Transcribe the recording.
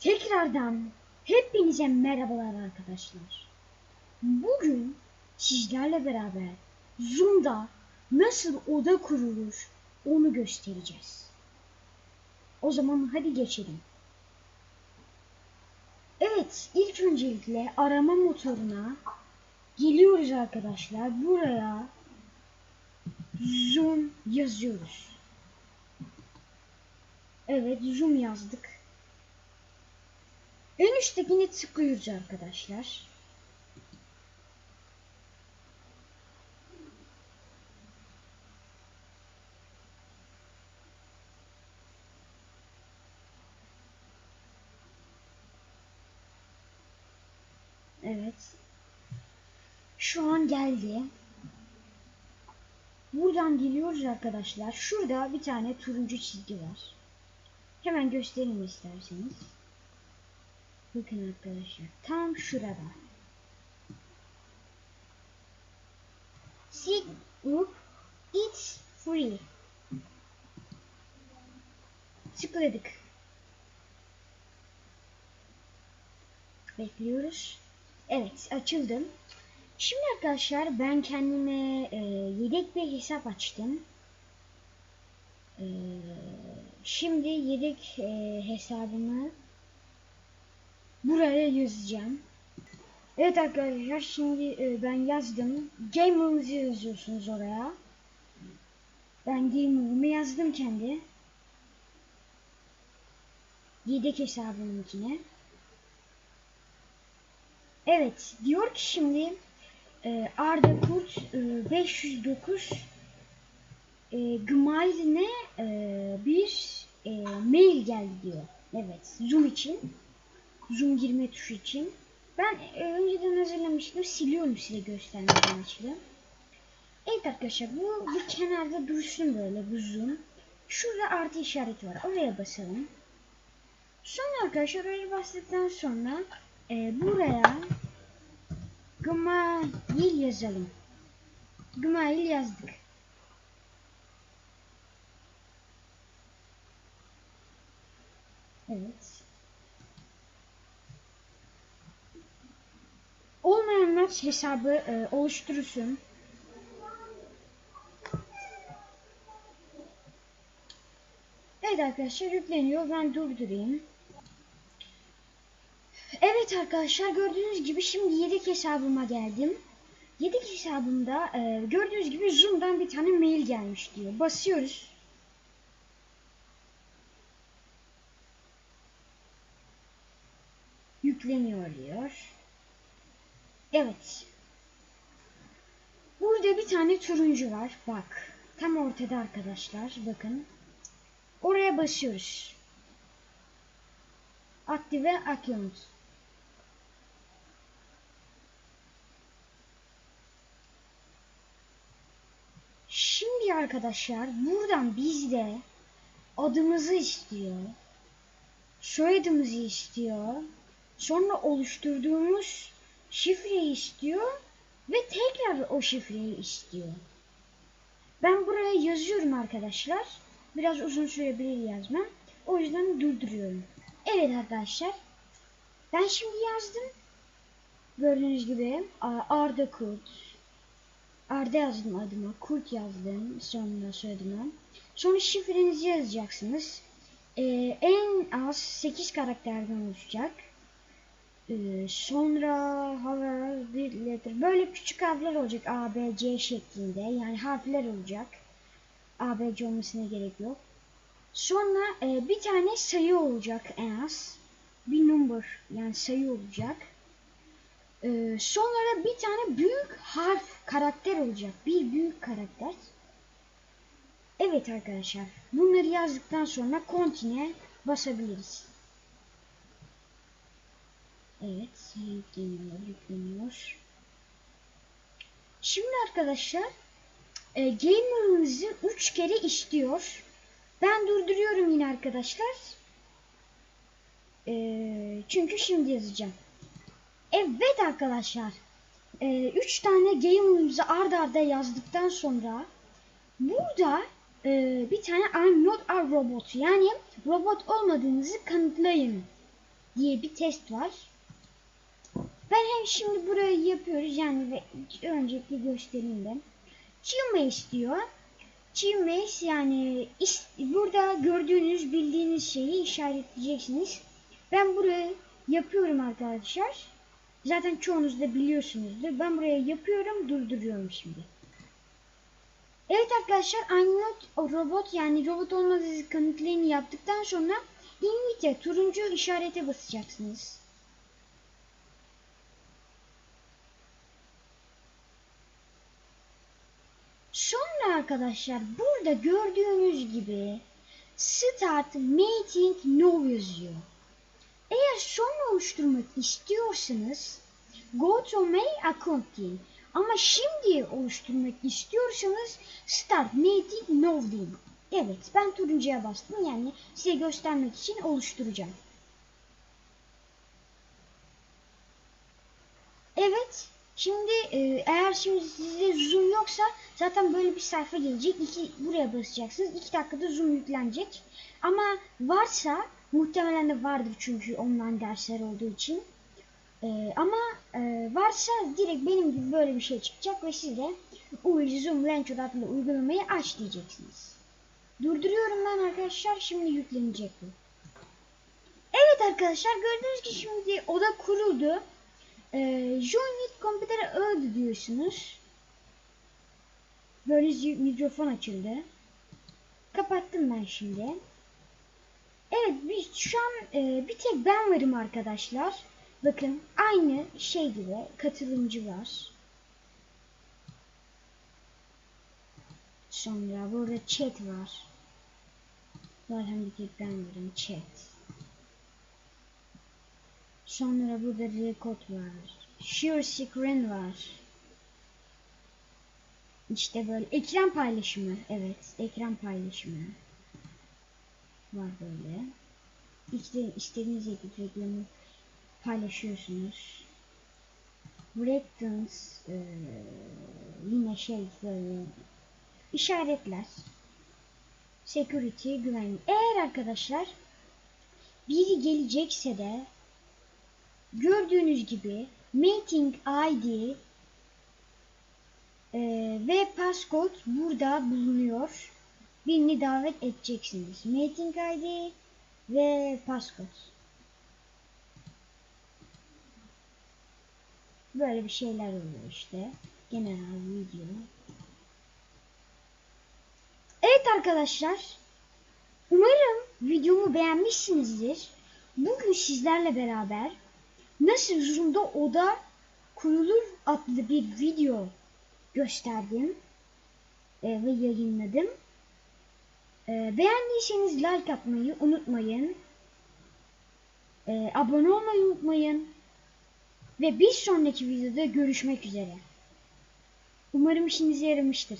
Tekrardan hepinize merhabalar arkadaşlar. Bugün sizlerle beraber Zoom'da nasıl oda kurulur onu göstereceğiz. O zaman hadi geçelim. Evet, ilk öncelikle arama motoruna geliyoruz arkadaşlar. Buraya Zoom yazıyoruz. Evet, Zoom yazdık. En üsttekine tıklıyoruz arkadaşlar. Evet. Şu an geldi. Buradan geliyoruz arkadaşlar. Şurada bir tane turuncu çizgi var. Hemen göstereyim isterseniz. Bakın arkadaşlar. Tam şurada. Seek group it's free. Tıkladık. Bekliyoruz. Evet açıldım. Şimdi arkadaşlar ben kendime e, yedek bir hesap açtım. E, şimdi yedek e, hesabımı buraya yazacağım. Evet arkadaşlar şimdi e, ben yazdım. Gamer'ınızı yazıyorsunuz oraya. Ben gamer'ımı yazdım kendi. Yedek hesabımın içine. Evet diyor ki şimdi e, Arda Kurt e, 509 e, Gmail'ine e, bir e, mail geldi diyor. Evet Zoom için. Zoom girme tuşu için. Ben e, önceden hazırlamıştım. Siliyorum size göstermek amaçlı. Evet arkadaşlar bu bir kenarda dursun böyle bu zoom. Şurada artı işareti var. Oraya basalım. Sonra arkadaşlar oraya bastıktan sonra e, buraya Gmail yazalım. Gmail yazdık. Evet. Olmayanlar hesabı e, oluşturursun. Evet arkadaşlar yükleniyor. Ben durdurayım. Evet arkadaşlar gördüğünüz gibi şimdi yedek hesabıma geldim. Yedek hesabımda e, gördüğünüz gibi Zoom'dan bir tane mail gelmiş diyor. Basıyoruz. Yükleniyor diyor. Evet. Burada bir tane turuncu var. Bak. Tam ortada arkadaşlar. Bakın. Oraya basıyoruz. Aktive account. Şimdi arkadaşlar buradan bizde adımızı istiyor. Soyadımızı istiyor. Sonra oluşturduğumuz şifreyi istiyor ve tekrar o şifreyi istiyor. Ben buraya yazıyorum arkadaşlar. Biraz uzun sürebilir yazmam. O yüzden durduruyorum. Evet arkadaşlar. Ben şimdi yazdım. Gördüğünüz gibi Arda Kurt. Arda yazdım adıma. Kurt yazdım. Sonra soyadıma. Sonra şifrenizi yazacaksınız. Ee, en az 8 karakterden oluşacak. Ee, sonra bir letter. Böyle küçük harfler olacak. A, B, C şeklinde. Yani harfler olacak. A, B, C olmasına gerek yok. Sonra e, bir tane sayı olacak en az. Bir number yani sayı olacak. Ee, sonra bir tane büyük harf karakter olacak. Bir büyük karakter. Evet arkadaşlar. Bunları yazdıktan sonra continue basabiliriz. Evet. Yükleniyor. Yükleniyor. Şimdi arkadaşlar e, gamer'ınızı 3 kere istiyor. Ben durduruyorum yine arkadaşlar. E, çünkü şimdi yazacağım. Evet arkadaşlar. 3 e, üç tane game'ımızı ard arda yazdıktan sonra burada e, bir tane I'm not a robot yani robot olmadığınızı kanıtlayın diye bir test var. Ben hem şimdi burayı yapıyoruz yani ve öncelikle göstereyim de. Chill diyor. Chill yani burada gördüğünüz bildiğiniz şeyi işaretleyeceksiniz. Ben burayı yapıyorum arkadaşlar. Zaten çoğunuz da biliyorsunuzdur. Ben buraya yapıyorum durduruyorum şimdi. Evet arkadaşlar I'm not a robot yani robot olmadığınızı kanıtlayını yaptıktan sonra invite turuncu işarete basacaksınız. Sonra arkadaşlar burada gördüğünüz gibi Start Meeting Now yazıyor. Eğer son oluşturmak istiyorsanız Go to My Account deyin. Ama şimdi oluşturmak istiyorsanız Start Meeting Now deyin. Evet ben turuncuya bastım yani size göstermek için oluşturacağım. Evet Şimdi e, eğer şimdi sizde zoom yoksa zaten böyle bir sayfa gelecek. İki, buraya basacaksınız. İki dakikada zoom yüklenecek. Ama varsa muhtemelen de vardır çünkü online dersler olduğu için. E, ama e, varsa direkt benim gibi böyle bir şey çıkacak ve siz de Zoom Launcher adlı uygulamayı aç diyeceksiniz. Durduruyorum ben arkadaşlar. Şimdi yüklenecek bu. Evet arkadaşlar gördüğünüz gibi şimdi oda kuruldu. Ee, join with computer öldü diyorsunuz. Böyle mikrofon açıldı. Kapattım ben şimdi. Evet biz şu an e, bir tek ben varım arkadaşlar. Bakın aynı şey gibi katılımcı var. Sonra burada chat var. Zaten bir tek ben varım chat. Sonra burada record var. Share screen var. İşte böyle ekran paylaşımı. Evet, ekran paylaşımı. Var böyle. İşte istediğiniz gibi reklamı paylaşıyorsunuz. Rectans ee, yine şey böyle işaretler. Security, güvenlik. Eğer arkadaşlar biri gelecekse de Gördüğünüz gibi meeting ID e, ve passcode burada bulunuyor. Birini davet edeceksiniz. Meeting ID ve passcode. Böyle bir şeyler oluyor işte. Genel video. Evet arkadaşlar. Umarım videomu beğenmişsinizdir. Bugün sizlerle beraber nasıl Zoom'da oda kurulur adlı bir video gösterdim e, ve yayınladım. E, beğendiyseniz like atmayı unutmayın. E, abone olmayı unutmayın. Ve bir sonraki videoda görüşmek üzere. Umarım işinize yaramıştır.